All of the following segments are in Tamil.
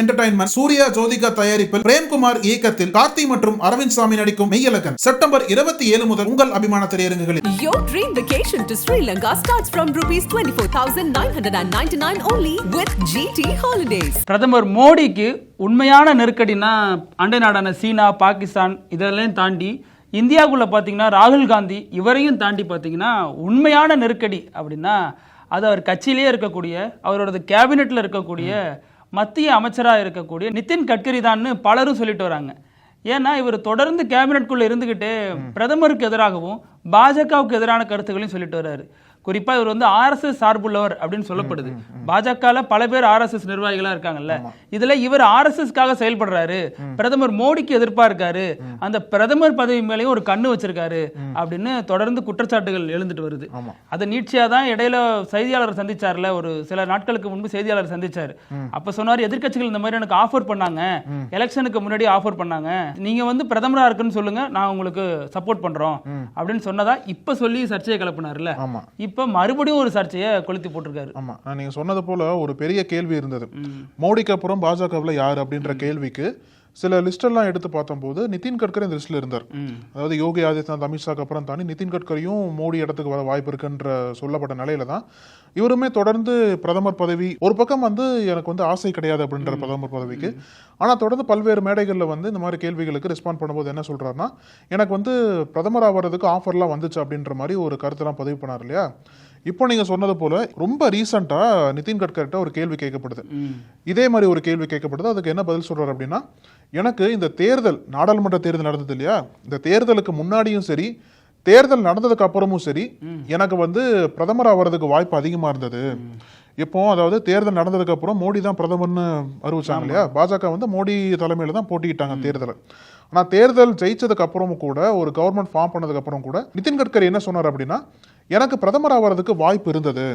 என்டர்டைன்மெண்ட் சூர்யா ஜோதிகா தயாரிப்பில் பிரேம்குமார் இயக்கத்தில் கார்த்தி மற்றும் அரவிந்த் சாமி நடிக்கும் மெய்யலகன் செப்டம்பர் இருபத்தி ஏழு முதல் உங்கள் அபிமான திரையரங்குகளில் Your dream vacation to Sri Lanka starts from rupees 24,999 only with GT Holidays. பிரதமர் மோடிக்கு உண்மையான நெருக்கடினா அண்டை நாடான சீனா பாகிஸ்தான் இதெல்லாம் தாண்டி இந்தியாவுக்குள்ள பார்த்தீங்கன்னா ராகுல் காந்தி இவரையும் தாண்டி பார்த்தீங்கன்னா உண்மையான நெருக்கடி அப்படின்னா அது அவர் கட்சியிலேயே இருக்கக்கூடிய அவரோட கேபினெட்டில் இருக்கக்கூடிய மத்திய அமைச்சராக இருக்கக்கூடிய நிதின் கட்கரி தான்னு பலரும் சொல்லிட்டு வராங்க. ஏன்னா இவர் தொடர்ந்து கேபினெட்குள்ள இருந்துகிட்டே பிரதமருக்கு எதிராகவும் பாஜகவுக்கு எதிரான கருத்துக்களையும் சொல்லிட்டு வர்றாரு குறிப்பா இவர் வந்து ஆர்எஸ்எஸ் சார்புள்ளவர் அப்படின்னு சொல்லப்படுது. பாஜகல பல பேர் ஆர்எஸ்எஸ் நிர்வாகிகளா இருக்காங்கல்ல. இதுல இவர் ஆர்எஸ்எஸ்க்காக செயல்படுறாரு. பிரதமர் மோடிக்கு எதிர்ப்பா இருக்காரு. அந்த பிரதமர் பதவி மேலேயும் ஒரு கண்ணு வச்சிருக்காரு அப்படின்னு தொடர்ந்து குற்றச்சாட்டுகள் எழுந்துட்டு வருது. அதை நீட்சியா தான் இடையில செய்தியாளர் சந்திச்சார்ல. ஒரு சில நாட்களுக்கு முன்பு செய்தியாளர் சந்திச்சாரு. அப்ப சொன்னாரு எதிர்க்கட்சிகள் இந்த மாதிரி எனக்கு ஆஃபர் பண்ணாங்க. எலெக்ஷனுக்கு முன்னாடி ஆஃபர் பண்ணாங்க. நீங்க வந்து பிரதமரா இருக்குன்னு சொல்லுங்க. நான் உங்களுக்கு சப்போர்ட் பண்றோம். அப்படின்னு சொன்னதா இப்ப சொல்லி சர்ச்சையை கிளப்பினார்ல ஆமா. இப்ப மறுபடியும் ஒரு சர்ச்சையை கொளுத்தி போட்டிருக்காரு. ஆமா. நான் நீங்க சொன்னது போல ஒரு பெரிய கேள்வி இருந்தது. மோடிக்கு அப்புறம் பாஜகவில் யார் அப்படின்ற கேள்விக்கு சில லிஸ்ட் எல்லாம் எடுத்து பார்த்தம்போது நிதின் கட்கரி இந்த லிஸ்ட்ல இருந்தார். அதாவது யோகி ஆதித்யநாத் அமித்ஷாக்கு அப்புறம் தாண்டி நிதின் கட்கரியும் மோடி இடத்துக்கு வர வாய்ப்பு இருக்குன்ற சொல்லப்பட்ட நிலையில தான் இவருமே தொடர்ந்து பிரதமர் பதவி ஒரு பக்கம் வந்து எனக்கு வந்து ஆசை கிடையாது அப்படின்ற பிரதமர் பதவிக்கு. ஆனா தொடர்ந்து பல்வேறு மேடைகள்ல வந்து இந்த மாதிரி கேள்விகளுக்கு ரெஸ்பாண்ட் பண்ணும்போது என்ன சொல்றாருன்னா எனக்கு வந்து பிரதமர் ஆவறதுக்கு ஆஃபர்லாம் வந்துச்சு அப்படின்ற மாதிரி ஒரு கருத்தெல்லாம் பதிவு பண்ணார் இல்லையா? இப்போ நீங்க சொன்னது போல ரொம்ப ரீசெண்டா நிதின் கட்கர்கிட்ட ஒரு கேள்வி கேட்கப்படுது. இதே மாதிரி ஒரு கேள்வி கேட்கப்படுது. அதுக்கு என்ன பதில் சொல்றாரு அப்படின்னா எனக்கு இந்த தேர்தல் நாடாளுமன்ற தேர்தல் நடந்தது இல்லையா? இந்த தேர்தலுக்கு முன்னாடியும் சரி தேர்தல் நடந்ததுக்கு அப்புறமும் சரி எனக்கு வந்து பிரதமர் ஆவறதுக்கு வாய்ப்பு அதிகமா இருந்தது. இப்போ அதாவது தேர்தல் நடந்ததுக்கு அப்புறம் மோடி தான் பிரதமர்னு அறிவிச்சாங்க இல்லையா? பாஜக வந்து மோடி தலைமையில தான் போட்டியிட்டாங்க தேர்தலை. ஆனா தேர்தல் ஜெயிச்சதுக்கு அப்புறமும் கூட ஒரு கவர்மெண்ட் ஃபார்ம் பண்ணதுக்கு அப்புறம் கூட நிதின் கட்கரி என்ன சொன்னார் அப்படின்னா எனக்கு பிரதமர் ஆவறதுக்கு வாய்ப்பு இருந்தது.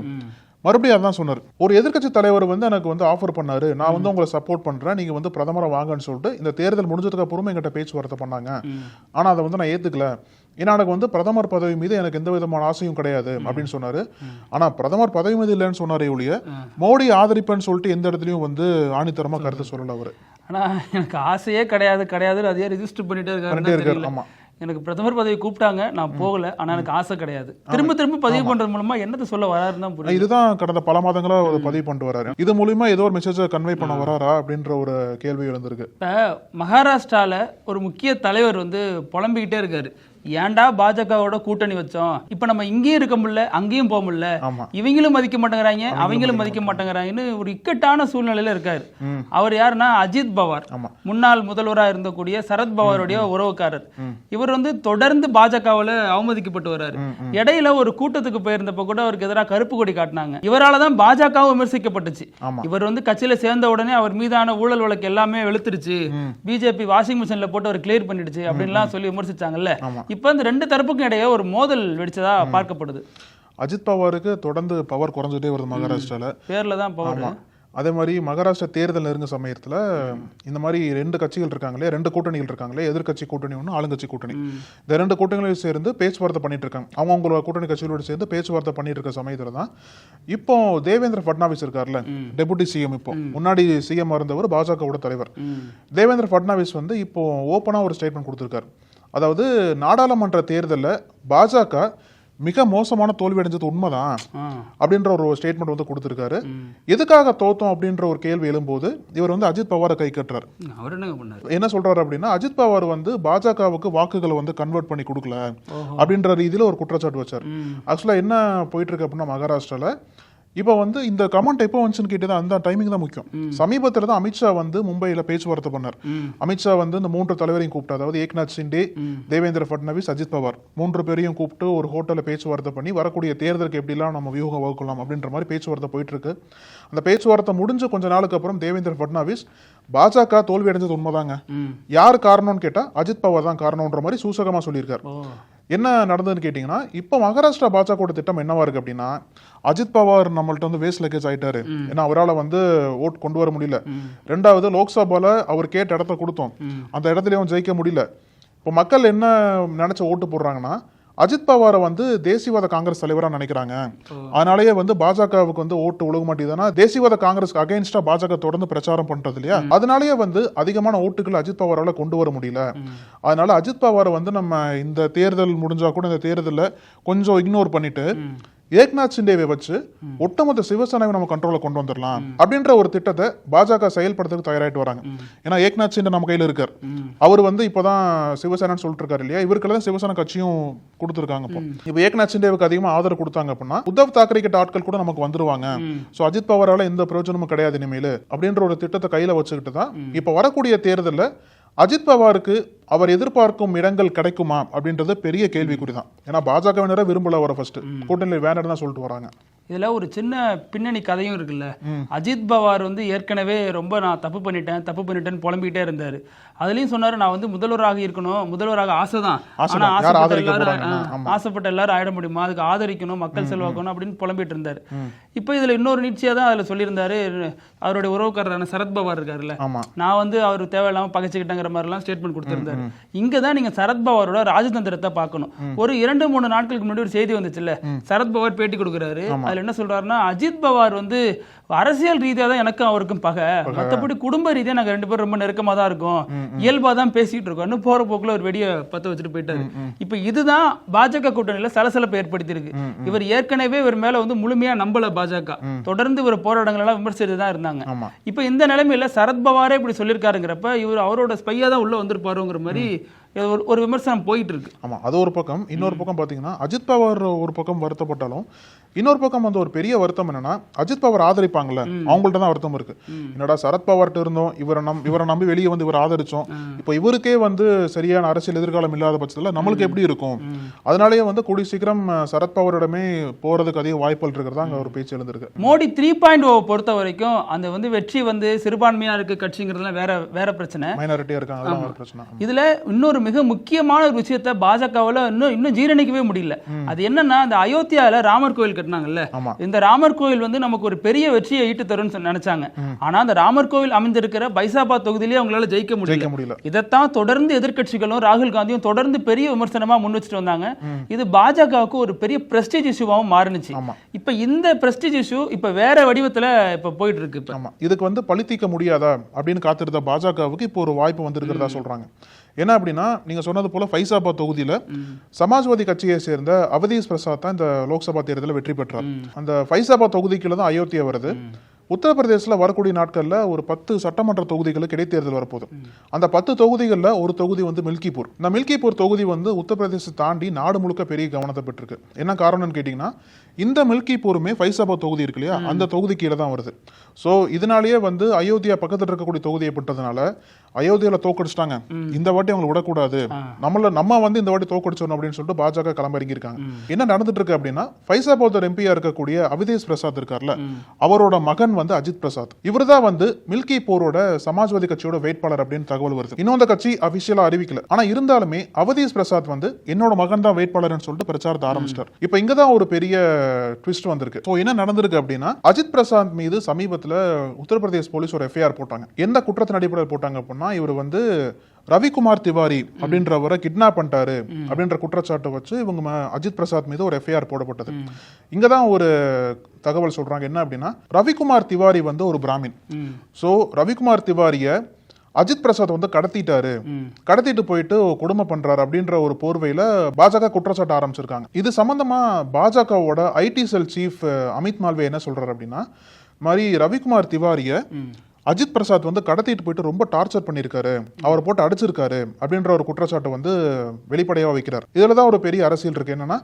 மறுபடியும் அதான் சொன்னார். ஒரு எதிர்க்கட்சி தலைவர் வந்து எனக்கு வந்து ஆஃபர் பண்ணாரு. நான் வந்து உங்களை சப்போர்ட் பண்றேன். நீங்க வந்து பிரதமரை வாங்கன்னு சொல்லிட்டு இந்த தேர்தல் முடிஞ்சதுக்கு அப்புறமும் எங்கிட்ட பேச்சுவார்த்தை பண்ணாங்க. ஆனா அதை வந்து நான் ஏத்துக்கல. ஏன்னா எனக்கு வந்து பிரதமர் பதவி மீது எனக்கு எந்த விதமான ஆசையும் கிடையாது அப்படின்னு சொன்னாரு. ஆனா பிரதமர் பதவி மீது இல்லைன்னு சொன்னாரே ஒழிய மோடி ஆதரிப்பேன்னு சொல்லிட்டு எந்த இடத்துலயும் வந்து ஆணித்தரமா கருத்து சொல்லல அவரு. ஆனா எனக்கு ஆசையே கிடையாது கிடையாது அதையே ரெஜிஸ்டர் பண்ணிட்டே இருக்காரு ஆமா. எனக்கு பிரதமர் பதவி கூப்பிட்டாங்க நான் போகல ஆனா எனக்கு ஆசை கிடையாது. திரும்ப திரும்ப பதிவு பண்றது மூலமா என்னத்தை சொல்ல வராருன்னு இதுதான் கடந்த பல மாதங்களா அவர் பதிவு பண்ணிட்டு வராரு. இது மூலியமா ஏதோ ஒரு மெசேஜை கன்வே பண்ண வராரா அப்படின்ற ஒரு கேள்வி எழுந்திருக்கு. இப்ப மகாராஷ்டிரால ஒரு முக்கிய தலைவர் வந்து புலம்பிக்கிட்டே இருக்காரு. ஏன்டா பாஜகவோட கூட்டணி வச்சோம்? இப்ப நம்ம இங்கேயும் இருக்க முடியல அங்கேயும் போக முடியல. இவங்களும் மதிக்க மாட்டேங்கிறாங்க அவங்களும் மதிக்க மாட்டேங்கிறாங்கன்னு ஒரு இக்கட்டான சூழ்நிலையில இருக்காரு. அவர் யாருன்னா? அஜித் பவார். முன்னாள் முதல்வராக இருந்தக்கூடிய சரத் பவாருடைய உறவுக்காரர். இவர் வந்து தொடர்ந்து பாஜகவுல அவமதிக்கப்பட்டு வர்றாரு. இடையில ஒரு கூட்டத்துக்கு போயிருந்தப்ப கூட அவருக்கு எதிராக கருப்பு கொடி காட்டினாங்க. இவரால தான் பாஜகவும் விமர்சிக்கப்பட்டுச்சு. இவர் வந்து கட்சியில சேர்ந்த உடனே அவர் மீதான ஊழல் வழக்கு எல்லாமே வெளுத்துருச்சு. பிஜேபி வாஷிங் மிஷின்ல போட்டு அவர் கிளியர் பண்ணிடுச்சு அப்படின்லாம் சொல்லி விமர்சிச்சாங்கல்ல. இப்ப இந்த ரெண்டு தரப்புக்கும் இடையே ஒரு மோதல் வெடிச்சதா பார்க்கப்படுது. அஜித் பவாருக்கு தொடர்ந்து பவர் குறைஞ்சிட்டே வருது மகாராஷ்டிரால. பேர்ல தான் பவர் அதே மாதிரி மகாராஷ்டிரா தேர்தல் நெருங்க சமயத்துல இந்த மாதிரி ரெண்டு கட்சிகள் இருக்காங்களே ரெண்டு கூட்டணிகள் இருக்காங்களே எதிர்க்கட்சி கூட்டணி ஒன்று ஆளுங்கட்சி கூட்டணி. இந்த ரெண்டு கூட்டணிகளையும் சேர்ந்து பேச்சுவார்த்தை பண்ணிட்டு இருக்காங்க. அவங்க அவங்களோட கூட்டணி கட்சிகளோடு சேர்ந்து பேச்சுவார்த்தை பண்ணிட்டு இருக்க சமயத்துல தான் இப்போ தேவேந்திர ஃபட்னாவிஸ் இருக்கார்ல டெபுட்டி சிஎம் இப்போ. முன்னாடி சிஎம் இருந்தவர் பாஜகவோட தலைவர். தேவேந்திர ஃபட்னாவிஸ் வந்து இப்போ ஓப்பனா ஒரு ஸ்டேட்மெண்ட் கொடுத்திருக்காரு. அதாவது நாடாளுமன்ற தேர்தல்ல பாஜக மிக மோசமான தோல்வி அடைஞ்சது உண்மைதான் அப்படின்ற ஒரு ஸ்டேட்மெண்ட் வந்து கொடுத்திருக்காரு. எதுக்காக தோத்தோம் அப்படின்ற ஒரு கேள்வி எழும்போது இவர் வந்து அஜித் பவாரை கை கட்டுறாரு. அவர் என்ன என்ன சொல்றாரு அப்படின்னா அஜித் பவார் வந்து பாஜகவுக்கு வாக்குகளை வந்து கன்வெர்ட் பண்ணி கொடுக்கல அப்படின்ற ரீதியில ஒரு குற்றச்சாட்டு வச்சார். ஆக்சுவலா என்ன போயிட்டு இருக்கு அப்படின்னா மகாராஷ்டிரால இப்போ வந்து இந்த கமெண்ட் எப்போ வந்துச்சுன்னு கேட்டது அந்த டைமிங் தான் முக்கியம். சமீபத்தில் தான் அமித்ஷா வந்து மும்பையில் பேச்சுவார்த்தை பண்ணார். அமித்ஷா வந்து இந்த மூன்று தலைவரையும் கூப்பிட்டு அதாவது ஏக்நாத் சிண்டே தேவேந்திர ஃபட்னவிஸ் அஜித் பவார். மூன்று பேரையும் கூப்பிட்டு ஒரு ஹோட்டலில் பேச்சுவார்த்தை பண்ணி வரக்கூடிய தேர்தலுக்கு எப்படிலாம் நம்ம வியூகம் வகுக்கலாம் அப்படின்ற மாதிரி பேச்சுவார்த்தை போயிட்டு இருக்கு அந்த பேச்சுவார்த்தை முடிஞ்ச கொஞ்ச நாளுக்கு அப்புறம் தேவேந்திர ஃபட்னாவிஸ் பாஜக தோல்வி அடைஞ்சது உண்மைதாங்க யார் காரணம்னு கேட்டா அஜித் பவார் தான் காரணம்ன்ற மாதிரி சூசகமா சொல்லியிருக்காரு. என்ன நடந்ததுன்னு கேட்டிங்கன்னா இப்போ மகாராஷ்டிரா பாஜகவோட திட்டம் என்னவா இருக்கு அப்படின்னா அஜித் பவார் நம்மள்ட்ட வந்து வேஸ்ட் லக்கேஜ் ஆயிட்டாரு. ஏன்னா அவரால் வந்து ஓட் கொண்டு வர முடியல. ரெண்டாவது லோக்சபால அவர் கேட்ட இடத்த கொடுத்தோம். அந்த இடத்துலயும் ஜெயிக்க முடியல. இப்போ மக்கள் என்ன நினைச்ச ஓட்டு போடுறாங்கன்னா அஜித் பவாரை வந்து தேசியவாத காங்கிரஸ் தலைவரா நினைக்கிறாங்க. அதனாலேயே வந்து பாஜகவுக்கு வந்து ஓட்டு ஒழுக மாட்டேங்குதுன்னா தேசியவாத காங்கிரஸ்க்கு அகைன்ஸ்டா பாஜக தொடர்ந்து பிரச்சாரம் பண்றது இல்லையா? அதனாலேயே வந்து அதிகமான ஓட்டுகள் அஜித் பவாரால கொண்டு வர முடியல. அதனால அஜித் பவாரை வந்து நம்ம இந்த தேர்தல் முடிஞ்சா கூட இந்த தேர்தலில் கொஞ்சம் இக்னோர் பண்ணிட்டு ஏக்நாத் சிண்டேவை வச்சு ஒட்டுமொத்த சிவசேனாவை நம்ம கண்ட்ரோல கொண்டு வந்துடலாம் அப்படின்ற ஒரு திட்டத்தை பாஜக செயல்படுறதுக்கு தயாராயிட்டு வராங்க. ஏன்னா ஏக்நாத் சிண்டே நம்ம கையில இருக்கார். அவர் வந்து இப்போதான் சிவசேனான்னு சொல்லிட்டு இருக்காரு இல்லையா? இவருக்கெல்லாம் தான் சிவசேனா கட்சியும் கொடுத்துருக்காங்க இப்போ. இப்போ ஏக்நாத் சிண்டேவுக்கு அதிகமா ஆதரவு கொடுத்தாங்க அப்படின்னா உத்தவ் தாக்கரே கிட்ட ஆட்கள் கூட நமக்கு வந்துருவாங்க. சோ அஜித் பவாரால எந்த பிரயோஜனமும் கிடையாது இனிமேல் அப்படின்ற ஒரு திட்டத்தை கையில வச்சுக்கிட்டு தான் இப்போ வரக்கூடிய தேர்தல்ல அஜித் பவாருக்கு அவர் எதிர்பார்க்கும் இடங்கள் கிடைக்குமா அப்படின்றது பெரிய கேள்விக்குறி தான் ஏன்னா பாஜகவினரை விரும்பல வர ஃபர்ஸ்ட் கூட்டணியில் வேணாம் தான் சொல்லிட்டு வராங்க. இதுல ஒரு சின்ன பின்னணி கதையும் இருக்குல்ல. அஜித் பவார் வந்து ஏற்கனவே ரொம்ப நான் தப்பு பண்ணிட்டேன் தப்பு பண்ணிட்டேன்னு புலம்பிக்கிட்டே இருந்தாரு. அதுலயும் சொன்னாரு நான் வந்து முதல்வராக இருக்கணும் முதல்வராக ஆசைதான். யார் ஆசைப்பட்ட எல்லாரும். ஆசைப்பட்ட எல்லாரும் ஆயிட முடியுமா? அதுக்கு ஆதரிக்கணும் மக்கள் செல்வாக்கணும் அப்படின்னு புலம்பிட்டு இருந்தாரு. இப்போ இதுல இன்னொரு நீட்சியா தான் அதுல சொல்லியிருந்தாரு. அவருடைய உறவுக்காரரான சரத்பவார் இருக்காருல்ல. நான் வந்து அவர் தேவையில்லாம பகைச்சுக்கிட்டங்கிற மாதிரிலாம் ஸ்டேட்மெண்ட் கொடுத்திருந்தாரு. இங்க தான் நீங்க சரத்பவாரோட ராஜதந்திரத்தை பார்க்கணும். ஒரு இரண்டு மூணு நாட்களுக்கு முன்னாடி ஒரு செய்தி வந்துச்சுல்ல. சரத்பவார் பேட்டி கொடுக்குறாரு. அதுல என்ன சொல்றாருன்னா அஜித் பவார் வந்து அரசியல் ரீதியா தான் எனக்கும் அவருக்கும் பகை. மத்தபடி குடும்ப ரீதியா நாங்க ரெண்டு பேரும் ரொம்ப நெருக்கமா தான் இருக்கோம். இயல்பா தான் பேசிட்டு இருக்கோம்னு போற போக்குல ஒரு வெடிய பத்த வச்சுட்டு போயிட்டாரு. இப்ப இதுதான் பாஜக கூட்டணியில சலசலப்பை ஏற்படுத்தி இருக்கு இவர் ஏற்கனவே இவர் மேல வந்து முழுமையா நம்பல பாஜக. தொடர்ந்து இவர் போராட்டங்கள் எல்லாம் விமர்சித்து தான் இருந்தாங்க. இப்போ இந்த நிலைமையில சரத்பவாரே இப்படி சொல்லியிருக்காருங்கிறப்ப இவர் அவரோட ஸ்பையா தான் உள்ள வந்திருப்பாருங்கிற மாதிரி ஒரு ஒரு விமர்சனம் போயிட்டு இருக்கு ஆமா அது ஒரு பக்கம். இன்னொரு பக்கம் பாத்தீங்கன்னா அஜித் பவார் ஒரு பக்கம் வருத்தப்பட்டாலும் இன்னொரு பக்கம் வந்து ஒரு பெரிய வருத்தம் என்னன்னா அஜித் பவார் ஆதரிப்பாங்கல்ல அவங்கள்ட்ட தான் வருத்தம் இருக்கு. என்னடா சரத் பவார்ட்ட இருந்தோம் இவரை நம் இவரை நம்பி வெளியே வந்து இவரை ஆதரிச்சோம். இப்போ இவருக்கே வந்து சரியான அரசியல் எதிர்காலம் இல்லாத பட்சத்துல நம்மளுக்கு எப்படி இருக்கும்? அதனாலேயே வந்து கூடி சீக்கிரம் அஹ், சரத் பவாரிடமே போறதுக்கு அதிக வாய்ப்புகள் இருக்கிறதா அங்க ஒரு பேச்சு எழுந்திருக்கு. மோடி த்ரீ பாயிண்ட் ஓ பொறுத்த வரைக்கும் அந்த வந்து வெற்றி வந்து சிறுபான்மையா இருக்க கட்சிங்கிறதுலாம் வேற வேற பிரச்சனை. மைனாரிட்டியா இருக்காங்க பிரச்சனை. இதுல இன்னொரு மிக முக்கியமான ஒரு விஷயத்த பாஜகவுல இன்னும் இன்னும் ஜீரணிக்கவே முடியல. அது என்னன்னா அந்த அயோத்தியால ராமர் கோயில் கட்டினாங்கல்ல. இந்த ராமர் கோயில் வந்து நமக்கு ஒரு பெரிய வெற்றியை ஈட்டு தரும்னு நினைச்சாங்க. ஆனா அந்த ராமர் கோயில் அமைந்திருக்கிற பைசாபாத் தொகுதியிலே அவங்களால ஜெயிக்க முடியல. இதைத்தான் தொடர்ந்து எதிர்க்கட்சிகளும் ராகுல் காந்தியும் தொடர்ந்து பெரிய விமர்சனமா முன் வச்சுட்டு வந்தாங்க. இது பாஜகவுக்கு ஒரு பெரிய பிரஸ்டீஜ் இஷ்யூவாகவும் மாறுனுச்சு. இப்ப இந்த பிரஸ்டீஜ் இஷ்யூ இப்ப வேற வடிவத்துல இப்ப போயிட்டு இருக்கு இதுக்கு வந்து பழித்தீக்க முடியாதா அப்படின்னு காத்திருந்த பாஜகவுக்கு இப்போ ஒரு வாய்ப்பு வந்திருக்கிறதா சொல்றாங்க. என்ன அப்படின்னா நீங்க சொன்னது போல ஃபைசாபாத் தொகுதியில சமாஜ்வாதி கட்சியை சேர்ந்த அவதீஷ் பிரசாத் தான் இந்த லோக்சபா தேர்தலில் வெற்றி பெற்றார். அந்த ஃபைசாபாத் தொகுதிக்குள்ள தான் அயோத்தியா வருது. உத்தரப்பிரதேசில் வரக்கூடிய நாட்களில் ஒரு பத்து சட்டமன்ற தொகுதிகளுக்கு இடைத்தேர்தல் வரப்போகுது. அந்த பத்து தொகுதிகளில் ஒரு தொகுதி வந்து மில்கிப்பூர் இந்த மில்கிப்பூர் தொகுதி வந்து உத்தரப்பிரதேசத்தை தாண்டி நாடு முழுக்க பெரிய கவனத்தை பெற்றிருக்கு. என்ன காரணம்னு கேட்டிங்கன்னா இந்த மில்கிப்பூருமே ஃபைசாபாத் தொகுதி இருக்கு இல்லையா? அந்த தொகுதி கீழே தான் வருது. ஸோ இதனாலேயே வந்து அயோத்தியா பக்கத்தில் இருக்கக்கூடிய தொகுதியை பட்டதுனால அயோத்தியால தோக்கடிச்சிட்டாங்க. இந்த வாட்டி அவங்களை விடக்கூடாது. நம்மள நம்ம வந்து இந்த வாட்டி தோக்கடிச்சோம் அப்படின்னு சொல்லிட்டு பாஜக களமிறங்கியிருக்காங்க என்ன நடந்துட்டு இருக்கு அப்படின்னா ஃபைசாபாத் எம்பியா இருக்கக்கூடிய அவிதேஷ் பிரசாத் இருக்கார்ல அவரோட மகன் வந்து அஜித் பிரசாத். இவர்தான் வந்து மில்கி போரோட சமாஜ்வாதி கட்சியோட வேட்பாளர் அப்படின்னு தகவல் வருது. அந்த கட்சி அபிஷியலா அறிவிக்கல. ஆனா இருந்தாலுமே அவதீஷ் பிரசாத் வந்து என்னோட மகன் தான் வேட்பாளர்னு சொல்லிட்டு பிரச்சாரத்தை ஆரம்பிச்சிட்டார். இப்போ இங்க தான் ஒரு பெரிய ட்விஸ்ட் வந்திருக்கு. ஸோ என்ன நடந்திருக்கு அப்படின்னா அஜித் பிரசாத் மீது சமீபத்துல உத்தரப்பிரதேஷ் போலீஸ் ஒரு எஃப்ஐஆர் போட்டாங்க. எந்த குற்றத்தின் அடிப்படையில் போட்டாங்க அப்படின்னா இவர் வந்து ரவிக்குமார் திவாரி அப்படின்றவரை கிட்னாப் பண்ணிட்டாரு அப்படின்ற குற்றச்சாட்டை வச்சு இவங்க அஜித் பிரசாத் மீது ஒரு எஃப்ஐஆர் போடப்பட்டது. இங்க தான் ஒரு தகவல் சொல்றாங்க என்ன அப்படின்னா ரவிக்குமார் திவாரி வந்து ஒரு பிராமின். சோ ரவிக்குமார் திவாரிய அஜித் பிரசாத் வந்து கடத்திட்டாரு. கடத்திட்டு போயிட்டு கொடுமை பண்றாரு அப்படின்ற ஒரு போர்வையில பாஜக குற்றச்சாட்டு ஆரம்பிச்சிருக்காங்க. இது சம்பந்தமா பாஜகவோட IT cell chief Amit Malviya என்ன சொல்றாரு அப்படின்னா மாதிரி ரவிக்குமார் திவாரிய அஜித் பிரசாத் வந்து கடத்திட்டு போயிட்டு ரொம்ப டார்ச்சர் பண்ணியிருக்காரு. அவரை போட்டு அடிச்சிருக்காரு அப்படின்ற ஒரு குற்றச்சாட்டை வந்து வெளிப்படையாக வைக்கிறார். இதில் தான் ஒரு பெரிய அரசியல் இருக்கு. என்னன்னா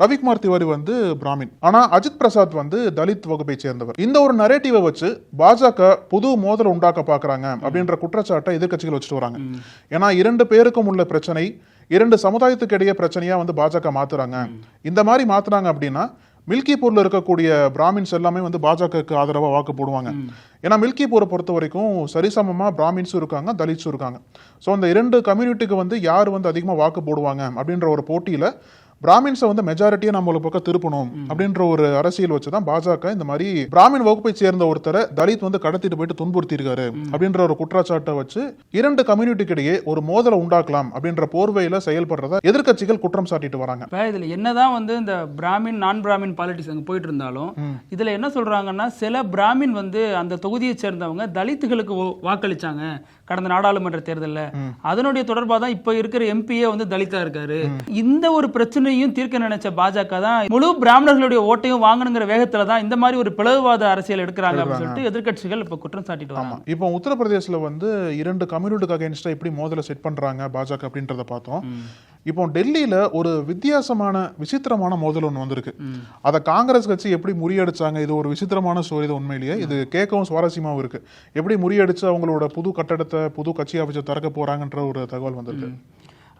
ரவிக்குமார் திவாரி வந்து பிராமின். ஆனா அஜித் பிரசாத் வந்து தலித் வகுப்பை சேர்ந்தவர். இந்த ஒரு நரேட்டிவை வச்சு பாஜக புது மோதல் உண்டாக்க பாக்குறாங்க அப்படின்ற குற்றச்சாட்டை எதிர்க்கட்சிகள் வச்சுட்டு வராங்க. ஏன்னா இரண்டு பேருக்கும் உள்ள பிரச்சனை இரண்டு சமுதாயத்துக்கு இடையே பிரச்சனையா வந்து பாஜக மாத்துறாங்க. இந்த மாதிரி மாத்துறாங்க அப்படின்னா மில்கிப்பூர்ல இருக்கக்கூடிய பிராமின்ஸ் எல்லாமே வந்து பாஜகவுக்கு ஆதரவா வாக்கு போடுவாங்க. ஏன்னா மில்கிப்பூரை பொறுத்த வரைக்கும் சரிசமமா பிராமின்ஸும் இருக்காங்க தலித்ஸும் இருக்காங்க. ஸோ அந்த இரண்டு கம்யூனிட்டிக்கு வந்து யார் வந்து அதிகமாக வாக்கு போடுவாங்க அப்படின்ற ஒரு போட்டியில பிராமின்ஸை வந்து மெஜாரிட்டியை நம்மள பக்கம் திருப்பணும் அப்படின்ற ஒரு அரசியல் வச்சுதான் பாஜக இந்த மாதிரி பிராமின் வகுப்பை சேர்ந்த ஒருத்தரை தலித் வந்து கடத்திட்டு போயிட்டு துன்புறுத்திருக்காரு அப்படின்ற ஒரு குற்றச்சாட்டை வச்சு இரண்டு கம்யூனிட்டிக்கு இடையே ஒரு மோதலை உண்டாக்கலாம் அப்படின்ற போர்வையில செயல்படுறதா எதிர்க்கட்சிகள் குற்றம் சாட்டிட்டு வராங்க. இதில் என்னதான் வந்து இந்த பிராமின் நான் பிராமின் பாலிட்டிக்ஸ் அங்கே போயிட்டு இருந்தாலும் இதில் என்ன சொல்றாங்கன்னா சில பிராமின் வந்து அந்த தொகுதியை சேர்ந்தவங்க தலித்துகளுக்கு வாக்களிச்சாங்க கடந்த நாடாளுமன்ற தேர்தலில். அதனுடைய தொடர்பாக தான் இப்போ இருக்கிற எம்பியே வந்து தலித்தா இருக்காரு. இந்த ஒரு பிரச்சனையும் தீர்க்க நினைச்ச பாஜக தான் முழு பிராமணர்களுடைய ஓட்டையும் வாங்கணுங்கிற வேகத்துல தான் இந்த மாதிரி ஒரு பிளவுவாத அரசியல் எடுக்கிறாங்க அப்படின்னு சொல்லிட்டு எதிர்க்கட்சிகள் இப்போ குற்றம் சாட்டிட்டு வராங்க. இப்போ உத்தரப்பிரதேசல வந்து இரண்டு கம்யூனிட்டிக்கு அகைன்ஸ்டா எப்படி மோதலை செட் பண்றாங்க பாஜக அப்படின்றத பார்த்தோம். இப்போ டெல்லியில ஒரு வித்தியாசமான விசித்திரமான மோதல் ஒன்று வந்திருக்கு. அதை காங்கிரஸ் கட்சி எப்படி முறியடிச்சாங்க? இது ஒரு விசித்திரமான ஸ்டோரி இது உண்மையிலேயே. இது கேட்கவும் சுவாரஸ்யமாவும் இருக்கு. எப்படி முறியடிச்சு அவங்களோட புது கட்டடத்தை புது கட்சி ஆஃபீஸை திறக்க போறாங்கன்ற ஒரு தகவல் வந்திருக்கு.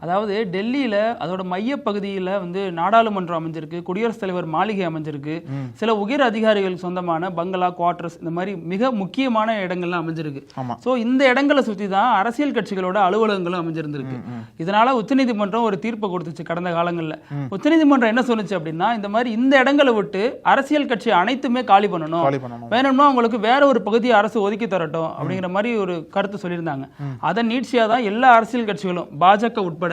அதாவது டெல்லியில அதோட மைய பகுதியில வந்து நாடாளுமன்றம் அமைஞ்சிருக்கு குடியரசுத் தலைவர் மாளிகை அமைஞ்சிருக்கு. சில உயர் அதிகாரிகள் சொந்தமான பங்களா குவார்டர்ஸ் இந்த மாதிரி மிக முக்கியமான இடங்கள்லாம் அமைஞ்சிருக்கு. சோ இந்த இடங்களை சுத்தி தான் அரசியல் கட்சிகளோட அலுவலகங்களும் அமைஞ்சிருந்திருக்கு. இதனால உச்சநீதிமன்றம் ஒரு தீர்ப்பை கொடுத்துச்சு கடந்த காலங்கள்ல. உச்சநீதிமன்றம் என்ன சொன்னுச்சு அப்படின்னா இந்த மாதிரி இந்த இடங்களை விட்டு அரசியல் கட்சி அனைத்துமே காலி பண்ணணும். வேணும்னா உங்களுக்கு வேற ஒரு பகுதியை அரசு ஒதுக்கி தரட்டும் அப்படிங்கிற மாதிரி ஒரு கருத்து சொல்லியிருந்தாங்க. அதன் நீட்சியா தான் எல்லா அரசியல் கட்சிகளும் பாஜக உட்பட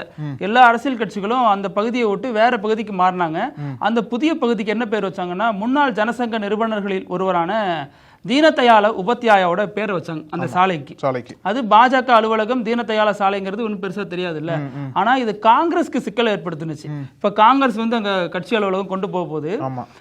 எல்லா அரசியல் கட்சிகளும் அந்த பகுதியை விட்டு வேற பகுதிக்கு மாறினாங்க. அந்த புதிய பகுதிக்கு என்ன பேர் வச்சாங்கன்னா முன்னாள் ஜனசங்க நிறுவனர்களில் ஒருவரான தீனதயாள உபத்யாயாவோட பேர் வச்சாங்க அந்த சாலைக்கு. சாலைக்கு. அது பாஜக அலுவலகம் தீனதயாள சாலைங்கிறது ஒன்றும் பெருசா தெரியாது இல்ல ஆனா இது காங்கிரஸ்க்கு சிக்கல் ஏற்படுத்துனுச்சு. இப்ப காங்கிரஸ் வந்து அங்க கட்சி அலுவலகம் கொண்டு போக போகுது.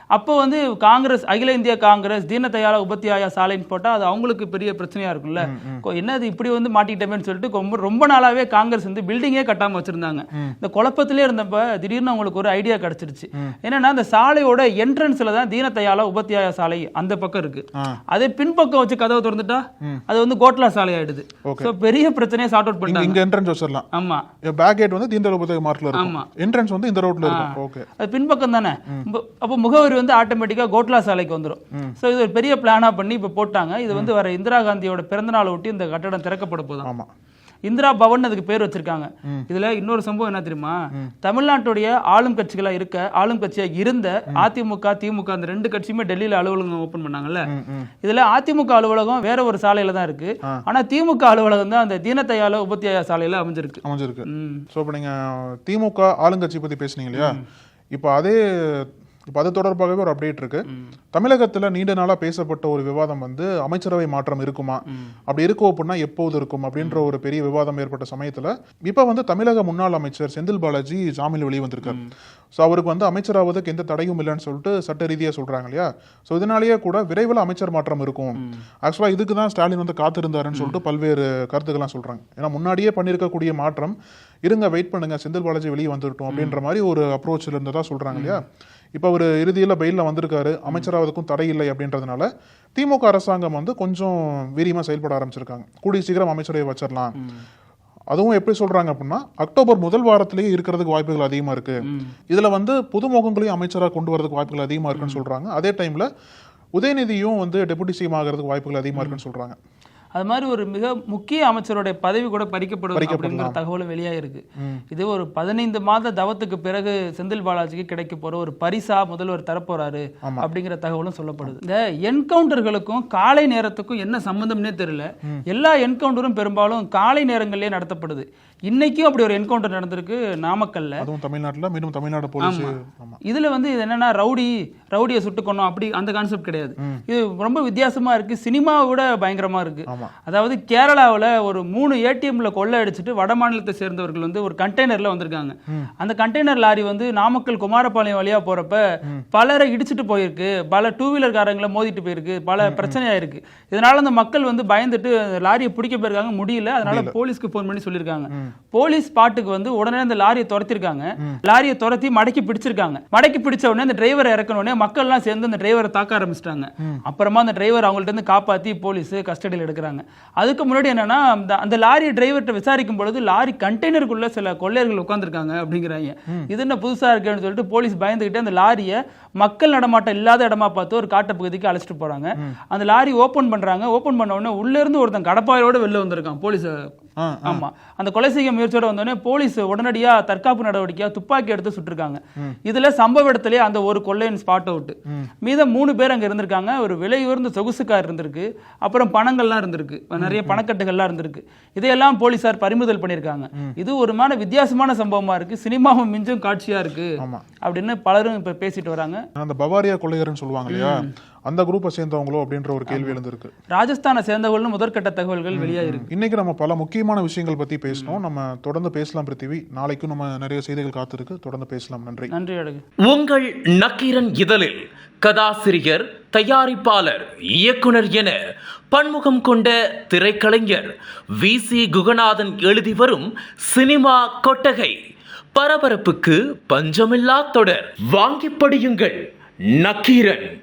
அப்போ வந்து காங்கிரஸ் அகில இந்திய காங்கிரஸ் தீனதயாள உபத்தியாயா சாலைன்னு போட்டா அது அவங்களுக்கு பெரிய பிரச்சனையா இருக்கும்ல. கொ- என்ன இது இப்படி வந்து மாட்டிக்கிட்டமேன்னு சொல்லிட்டு ரொம்ப ரொம்ப நாளாவே காங்கிரஸ் வந்து பில்டிங்கே கட்டாம வச்சிருந்தாங்க. இந்த குழப்பத்திலே இருந்தப்ப திடீர்னு அவங்களுக்கு ஒரு ஐடியா கிடைச்சிருச்சு. என்னன்னா இந்த சாலையோட என்ட்ரன்ஸ்ல தான் தீனதயாள உபத்தியாயா சாலை அந்த பக்கம் இருக்கு. ஆ. அதே பின்பக்கம் வச்சு கதவை திறந்துட்டா அது வந்து கோட்லா சாலை ஆயிடுது. பெரிய பிரச்சனையை சார்ட் அவுட் பண்ணிட்டாங்க. இங்க என்ட்ரன்ஸ் வச்சிடலாம் ஆமா. பேக் கேட் வந்து தீந்தர் உபதேக மார்க்ல ஆமா. இருக்கும் என்ட்ரன்ஸ் வந்து இந்த ரோட்ல இருக்கும். ஓகே அது பின்பக்கம் தானே? அப்போ முகவரி வந்து ஆட்டோமேட்டிக்கா கோட்லா சாலைக்கு வந்துரும். சோ இது ஒரு பெரிய பிளானா பண்ணி இப்ப போட்டாங்க. இது வந்து வர இந்திரா காந்தியோட பிறந்த நாளை ஒட்டி இந்த கட்டடம் திறக்கப்பட போதும் ஆமா. இந்திரா பவன் அதுக்கு பேர் வச்சிருக்காங்க. இதுல இன்னொரு சம்பவம் என்ன தெரியுமா? தமிழ்நாட்டுடைய ஆளும் கட்சிகளா இருக்க ஆளும் கட்சியா இருந்த அதிமுக திமுக அந்த ரெண்டு கட்சியுமே டெல்லியில அலுவலகம் ஓபன் பண்ணாங்கல்ல. இதுல அதிமுக அலுவலகம் வேற ஒரு சாலையில தான் இருக்கு. ஆனா திமுக அலுவலகம் தான் அந்த தீனதயாள உபத்தியாய சாலையில அமைஞ்சிருக்கு. அமைஞ்சிருக்கு. இப்போ நீங்கள் திமுக ஆளுங்கட்சி பற்றி பேசுனீங்க இல்லையா? இப்போ அதே இப்போ அது தொடர்பாகவே ஒரு அப்டேட் இருக்கு. தமிழகத்தில் நீண்ட நாளாக பேசப்பட்ட ஒரு விவாதம் வந்து அமைச்சரவை மாற்றம் இருக்குமா? அப்படி இருக்கும் அப்படின்னா எப்போது இருக்கும் அப்படின்ற ஒரு பெரிய விவாதம் ஏற்பட்ட சமயத்தில் இப்போ வந்து தமிழக முன்னாள் அமைச்சர் செந்தில் பாலாஜி ஜாமீன் வெளியே வந்திருக்காரு ஸோ அவருக்கு வந்து அமைச்சராவதுக்கு எந்த தடையும் இல்லைன்னு சொல்லிட்டு சட்ட ரீதியாக சொல்றாங்க இல்லையா? ஸோ இதனாலேயே கூட விரைவில் அமைச்சர் மாற்றம் இருக்கும். ஆக்சுவலாக இதுக்கு தான் ஸ்டாலின் வந்து காத்திருந்தாருன்னு சொல்லிட்டு பல்வேறு கருத்துக்கள்லாம் சொல்றாங்க. ஏன்னா முன்னாடியே பண்ணியிருக்கக்கூடிய மாற்றம் இருங்க வெயிட் பண்ணுங்க செந்தில் பாலாஜி வெளியே வந்துட்டோம் அப்படின்ற மாதிரி ஒரு அப்ரோச்சில் இருந்ததா சொல்றாங்க இல்லையா? இப்போ அவர் இறுதியில் பெயிலில் வந்திருக்காரு. அமைச்சராவதுக்கும் தடை இல்லை அப்படின்றதுனால திமுக அரசாங்கம் வந்து கொஞ்சம் வீரியமாக செயல்பட ஆரம்பிச்சிருக்காங்க. கூடிய சீக்கிரம் அமைச்சரவை வச்சிடலாம் அதுவும் எப்படி சொல்றாங்க அப்படின்னா அக்டோபர் முதல் வாரத்திலேயே இருக்கிறதுக்கு வாய்ப்புகள் அதிகமா இருக்கு. இதுல வந்து புதுமுகங்களையும் அமைச்சராக கொண்டு வரதுக்கு வாய்ப்புகள் அதிகமா இருக்குன்னு சொல்றாங்க. அதே டைம்ல உதயநிதியும் வந்து டெபுட்டி சிஎம் ஆகிறதுக்கு வாய்ப்புகள் அதிகமாக இருக்குன்னு சொல்றாங்க. அது மாதிரி ஒரு மிக முக்கிய அமைச்சருடைய பதவி கூட பறிக்கப்படும். அப்படிங்கிற தகவலும் வெளியாயிருக்கு. இது ஒரு பதினைந்து மாத தவத்துக்கு பிறகு செந்தில் பாலாஜிக்கு கிடைக்க போற ஒரு பரிசா முதல்வர் தரப்போறாரு அப்படிங்கிற தகவலும் சொல்லப்படுது. இந்த என்கவுண்டர்களுக்கும் காலை நேரத்துக்கும் என்ன சம்பந்தம்னே தெரியல. எல்லா என்கவுண்டரும் பெரும்பாலும் காலை நேரங்களிலே நடத்தப்படுது. இன்னைக்கும் அப்படி ஒரு என்கவுண்டர் நடந்திருக்கு நாமக்கல்ல. அதுவும் தமிழ்நாட்டுல மீண்டும் தமிழ்நாடு போலீஸ். இதுல வந்து இது என்னன்னா ரவுடி ரவுடியை சுட்டுக்கணும் அப்படி அந்த கான்செப்ட் கிடையாது. இது ரொம்ப வித்தியாசமா இருக்கு. சினிமாவை விட பயங்கரமா இருக்கு. அதாவது கேரளாவுல ஒரு மூணு ஏடிஎம்ல கொள்ளை அடிச்சுட்டு வட மாநிலத்தை சேர்ந்தவர்கள் வந்து ஒரு கண்டெய்னர்ல வந்திருக்காங்க. அந்த கண்டெய்னர் லாரி வந்து நாமக்கல் குமாரபாளையம் வழியா போறப்ப பலரை இடிச்சிட்டு போயிருக்கு. பல டூ வீலர் காரங்களை மோதிட்டு போயிருக்கு. பல பிரச்சனையா இருக்கு இதனால அந்த மக்கள் வந்து பயந்துட்டு லாரியை பிடிக்க போயிருக்காங்க. முடியல. அதனால போலீஸ்க்கு ஃபோன் பண்ணி சொல்லியிருக்காங்க. போலீஸ் ஸ்பாட்டுக்கு வந்து உடனே அந்த லாரியை துரத்திருக்காங்க. லாரியை துரத்தி மடக்கி பிடிச்சிருக்காங்க. மடக்கி பிடிச்ச உடனே அந்த டிரைவரை இறக்கன உடனே மக்கள் எல்லாம் சேர்ந்து அந்த டிரைவரை தாக்க ஆரம்பிச்சிட்டாங்க. அப்புறமா அந்த டிரைவர் அவங்கள்ட்ட இருந்து காப்பாத்தி போலீஸ் கஸ்டடியில் எடுக்கிறாங்க. அதுக்கு முன்னாடி என்னன்னா அந்த லாரி டிரைவர்கிட்ட விசாரிக்கும் பொழுது லாரி கண்டெய்னருக்குள்ள சில கொள்ளையர்கள் உட்காந்துருக்காங்க அப்படிங்கிறாங்க. இது என்ன புதுசா இருக்குன்னு சொல்லிட்டு போலீஸ் பயந்துகிட்டு அந்த லாரியை மக்கள் நடமாட்டம் இல்லாத இடமா பார்த்து ஒரு காட்டு பகுதிக்கு அழைச்சிட்டு போறாங்க. அந்த லாரி ஓபன் பண்றாங்க. ஓபன் பண்ண உடனே உள்ள இருந்து ஒருத்தன் கடப்பாயோட வெளில வந்திருக்கான். போலீஸ் ஆமா. அந்த கொலை செய்ய முயற்சியோட வந்தோடனே போலீஸ் உடனடியா தற்காப்பு நடவடிக்கையா துப்பாக்கி எடுத்து சுட்டிருக்காங்க. இதுல சம்பவ இடத்திலே அந்த ஒரு கொள்ளையின் ஸ்பாட் அவுட் மீதம் மூணு பேர் அங்க இருந்திருக்காங்க. ஒரு விலை உயர்ந்த சொகுசு கார் இருந்திருக்கு. அப்புறம் பணங்கள்லாம் இருந்திருக்கு. நிறைய பணக்கட்டுகள்லாம் இருந்திருக்கு. இதையெல்லாம் போலீசார் பறிமுதல் பண்ணியிருக்காங்க. இது ஒரு மாதிரி வித்தியாசமான சம்பவமா இருக்கு. சினிமாவும் மிஞ்சும் காட்சியா இருக்கு. அப்படின்னு பலரும் இப்ப பேசிட்டு வராங்க. அந்த பவாரியா கொள்ளையர்னு சொல்லுவாங்க இல்லையா? அந்த குரூப்பை சேர்ந்தவங்களோ அப்படின்ற ஒரு கேள்வி எழுந்திருக்கு. ராஜஸ்தானை சேர்ந்தவர்கள்னு முதற்கட்ட தகவல்கள் வெளியாயிருக்கு இன்னைக்கு நம்ம பல முக்கியமான விஷயங்கள் பத்தி பேசணும் நம்ம தொடர்ந்து பேசலாம் பிருத்திவி. நாளைக்கும் நம்ம நிறைய செய்திகள் காத்திருக்கு. தொடர்ந்து பேசலாம். நன்றி. நன்றி அழகு. உங்கள் நக்கீரன் இதழில் கதாசிரியர் தயாரிப்பாளர் இயக்குனர் என பன்முகம் கொண்ட திரைக்கலைஞர் வி. சி. குகநாதன் எழுதி வரும் சினிமா கொட்டகை பரபரப்புக்கு பஞ்சமில்லா தொடர். வாங்கி படியுங்கள் நக்கீரன்.